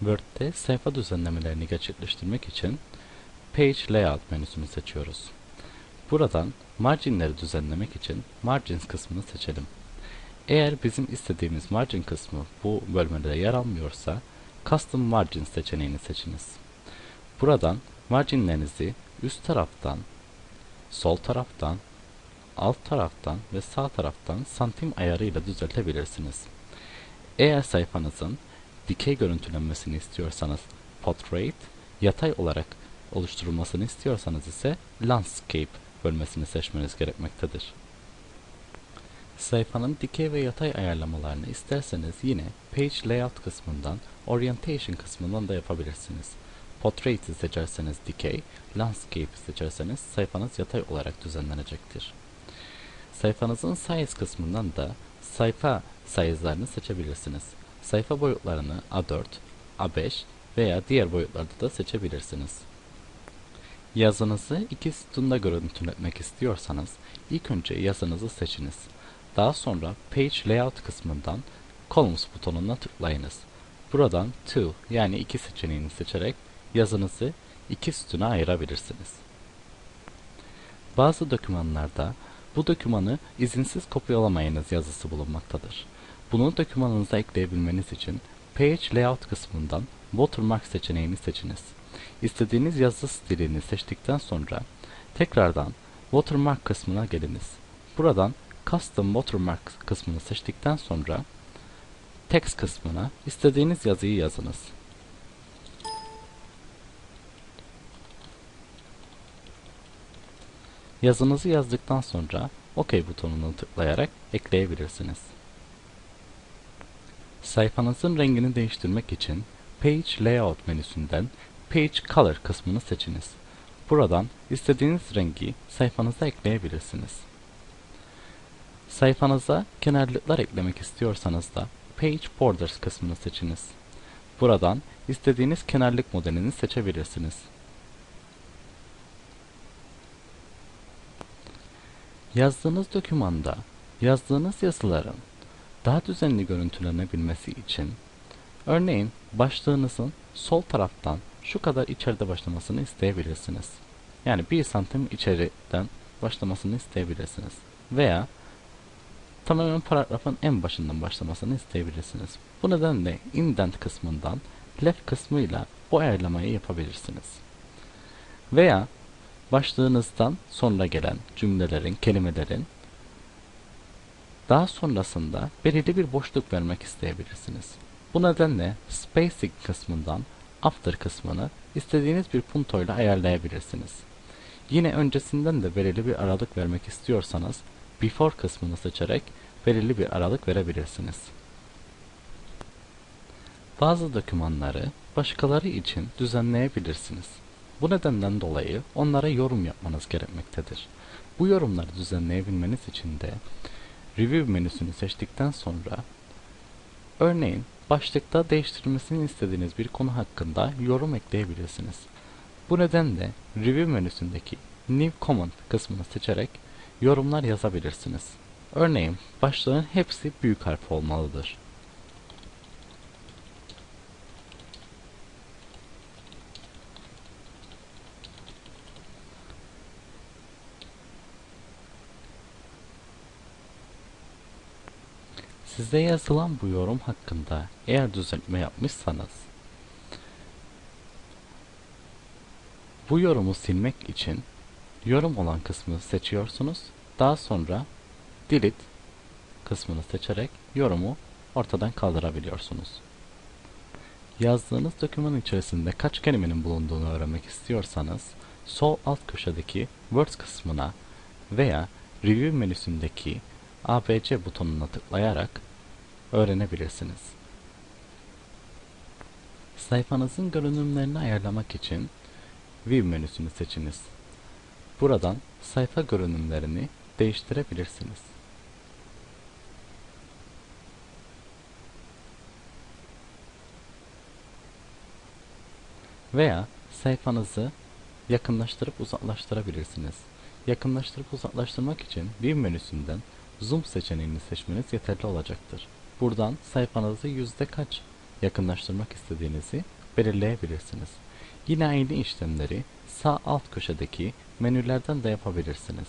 Word'de sayfa düzenlemelerini gerçekleştirmek için Page Layout menüsünü seçiyoruz. Buradan marginleri düzenlemek için Margins kısmını seçelim. Eğer bizim istediğimiz margin kısmı bu bölmede yer almıyorsa Custom Margin seçeneğini seçiniz. Buradan marginlerinizi üst taraftan, sol taraftan, alt taraftan ve sağ taraftan santim ayarıyla düzeltebilirsiniz. Eğer sayfanızın dikey görüntülenmesini istiyorsanız Portrait, yatay olarak oluşturulmasını istiyorsanız ise Landscape bölmesini seçmeniz gerekmektedir. Sayfanın dikey ve yatay ayarlamalarını isterseniz yine Page Layout kısmından Orientation kısmından da yapabilirsiniz. Portrait'i seçerseniz dikey, Landscape'i seçerseniz sayfanız yatay olarak düzenlenecektir. Sayfanızın Size kısmından da sayfa size'larını seçebilirsiniz. Sayfa boyutlarını A4, A5 veya diğer boyutlarda da seçebilirsiniz. Yazınızı iki sütunda görüntületmek istiyorsanız ilk önce yazınızı seçiniz. Daha sonra Page Layout kısmından Columns butonuna tıklayınız. Buradan Two yani iki seçeneğini seçerek yazınızı iki sütuna ayırabilirsiniz. Bazı dokümanlarda bu dokümanı izinsiz kopyalamayınız yazısı bulunmaktadır. Bunu dokümanınıza ekleyebilmeniz için Page Layout kısmından Watermark seçeneğini seçiniz. İstediğiniz yazı stilini seçtikten sonra tekrardan Watermark kısmına geliniz. Buradan Custom Watermark kısmını seçtikten sonra Text kısmına istediğiniz yazıyı yazınız. Yazınızı yazdıktan sonra OK butonuna tıklayarak ekleyebilirsiniz. Sayfanızın rengini değiştirmek için Page Layout menüsünden Page Color kısmını seçiniz. Buradan istediğiniz rengi sayfanıza ekleyebilirsiniz. Sayfanıza kenarlıklar eklemek istiyorsanız da Page Borders kısmını seçiniz. Buradan istediğiniz kenarlık modelini seçebilirsiniz. Yazdığınız dokümanda yazdığınız yazıların daha düzenli görüntülenebilmesi için örneğin başlığınızın sol taraftan şu kadar içeride başlamasını isteyebilirsiniz. Yani 1 santim içeriden başlamasını isteyebilirsiniz. Veya tamamen paragrafın en başından başlamasını isteyebilirsiniz. Bu nedenle indent kısmından left kısmıyla bu ayarlamayı yapabilirsiniz. Veya başlığınızdan sonra gelen cümlelerin, kelimelerin daha sonrasında belirli bir boşluk vermek isteyebilirsiniz. Bu nedenle spacing kısmından after kısmını istediğiniz bir punto ile ayarlayabilirsiniz. Yine öncesinden de belirli bir aralık vermek istiyorsanız before kısmını seçerek belirli bir aralık verebilirsiniz. Bazı dokümanları başkaları için düzenleyebilirsiniz. Bu nedenden dolayı onlara yorum yapmanız gerekmektedir. Bu yorumları düzenleyebilmeniz için de Review menüsünü seçtikten sonra örneğin başlıkta değiştirilmesini istediğiniz bir konu hakkında yorum ekleyebilirsiniz. Bu nedenle Review menüsündeki New Comment kısmını seçerek yorumlar yazabilirsiniz. Örneğin başlığın hepsi büyük harf olmalıdır. Size yazılan bu yorum hakkında eğer düzeltme yapmışsanız bu yorumu silmek için yorum olan kısmı seçiyorsunuz. Daha sonra delete kısmını seçerek yorumu ortadan kaldırabiliyorsunuz. Yazdığınız dokümanın içerisinde kaç kelimenin bulunduğunu öğrenmek istiyorsanız sol alt köşedeki Words kısmına veya Review menüsündeki ABC butonuna tıklayarak öğrenebilirsiniz. Sayfanızın görünümlerini ayarlamak için View menüsünü seçiniz. Buradan sayfa görünümlerini değiştirebilirsiniz. Veya sayfanızı yakınlaştırıp uzaklaştırabilirsiniz. Yakınlaştırıp uzaklaştırmak için View menüsünden Zoom seçeneğini seçmeniz yeterli olacaktır. Buradan sayfanızı yüzde kaç yakınlaştırmak istediğinizi belirleyebilirsiniz. Yine aynı işlemleri sağ alt köşedeki menülerden de yapabilirsiniz.